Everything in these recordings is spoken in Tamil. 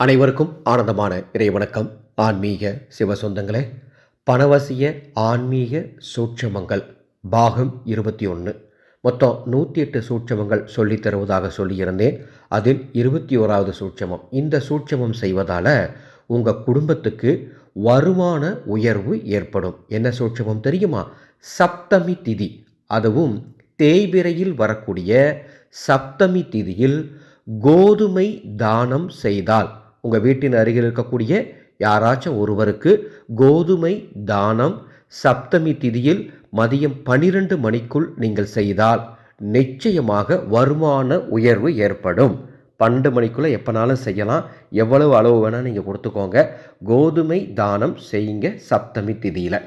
அனைவருக்கும் ஆனந்தமான இறைவணக்கம் ஆன்மீக சிவ சொந்தங்களே பணவசிய ஆன்மீக சூட்சமங்கள் பாகம் இருபத்தி ஒன்று மொத்தம் நூற்றி எட்டு சூட்சமங்கள் சொல்லித் தருவதாக சொல்லியிருந்தேன். அதில் இருபத்தி ஓராவது சூட்சமம். இந்த சூட்சமம் செய்வதால் உங்கள் குடும்பத்துக்கு வருமான உயர்வு ஏற்படும். என்ன சூட்சமம் தெரியுமா? சப்தமி திதி. அதுவும் தேய்பிரையில் வரக்கூடிய சப்தமி திதியில் கோதுமை தானம் செய்தால் உங்கள் வீட்டின் அருகில் இருக்கக்கூடிய யாராச்சும் ஒருவருக்கு கோதுமை தானம் சப்தமி திதியில் மதியம் பனிரெண்டு மணிக்குள் நீங்கள் செய்தால் நிச்சயமாக வருமான உயர்வு ஏற்படும். பன்னெண்டு மணிக்குள்ளே எப்போனாலும் செய்யலாம். எவ்வளவு அளவு வேணால் நீங்கள் கொடுத்துக்கோங்க. கோதுமை தானம் செய்யுங்க சப்தமி திதியில்.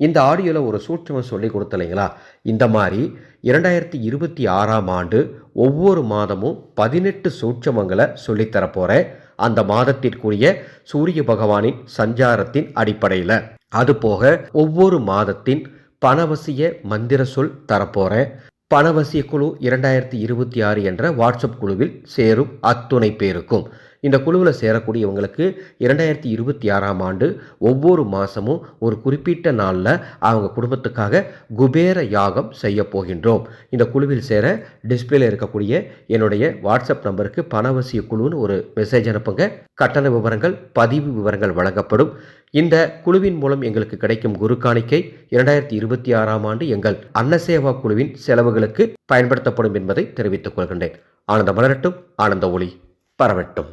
இந்த ஆடியோவில் ஒரு சூட்சமம் சொல்லி கொடுத்தலைங்களா? இந்த மாதிரி இரண்டாயிரத்தி இருபத்தி ஆறாம் ஆண்டு ஒவ்வொரு மாதமும் பதினெட்டு சூட்சமங்களை சொல்லித்தரப்போகிறேன் அந்த மாதத்திற்குரிய சூரிய பகவானின் சஞ்சாரத்தின் அடிப்படையில். அதுபோக ஒவ்வொரு மாதத்தின் பணவசிய மந்திர சொல் தரப்போகிறேன் பணவசிய குழு இரண்டாயிரத்தி இருபத்தி ஆறு என்ற வாட்ஸ்அப் குழுவில் சேரும் அத்துணை பேருக்கும். இந்த குழுவில் சேரக்கூடியவங்களுக்கு இரண்டாயிரத்தி இருபத்தி ஆறாம் ஆண்டு ஒவ்வொரு மாதமும் ஒரு குறிப்பிட்ட நாளில் அவங்க குடும்பத்துக்காக குபேர யாகம் செய்ய போகின்றோம். இந்த குழுவில் சேர டிஸ்பிளேல இருக்கக்கூடிய என்னுடைய வாட்ஸ்அப் நம்பருக்கு பணவசிய குழுன்னு ஒரு மெசேஜ் அனுப்புங்க. கட்டண விவரங்கள் பதிவு விவரங்கள் வழங்கப்படும். இந்த குழுவின் மூலம் எங்களுக்கு கிடைக்கும் குரு காணிக்கை இரண்டாயிரத்தி இருபத்தி ஆறாம் ஆண்டு எங்கள் அன்னசேவா குழுவின் செலவுகளுக்கு பயன்படுத்தப்படும் என்பதை தெரிவித்துக் கொள்கின்றேன். ஆனந்த மலரட்டும் ஆனந்த ஒளி பரவட்டும்.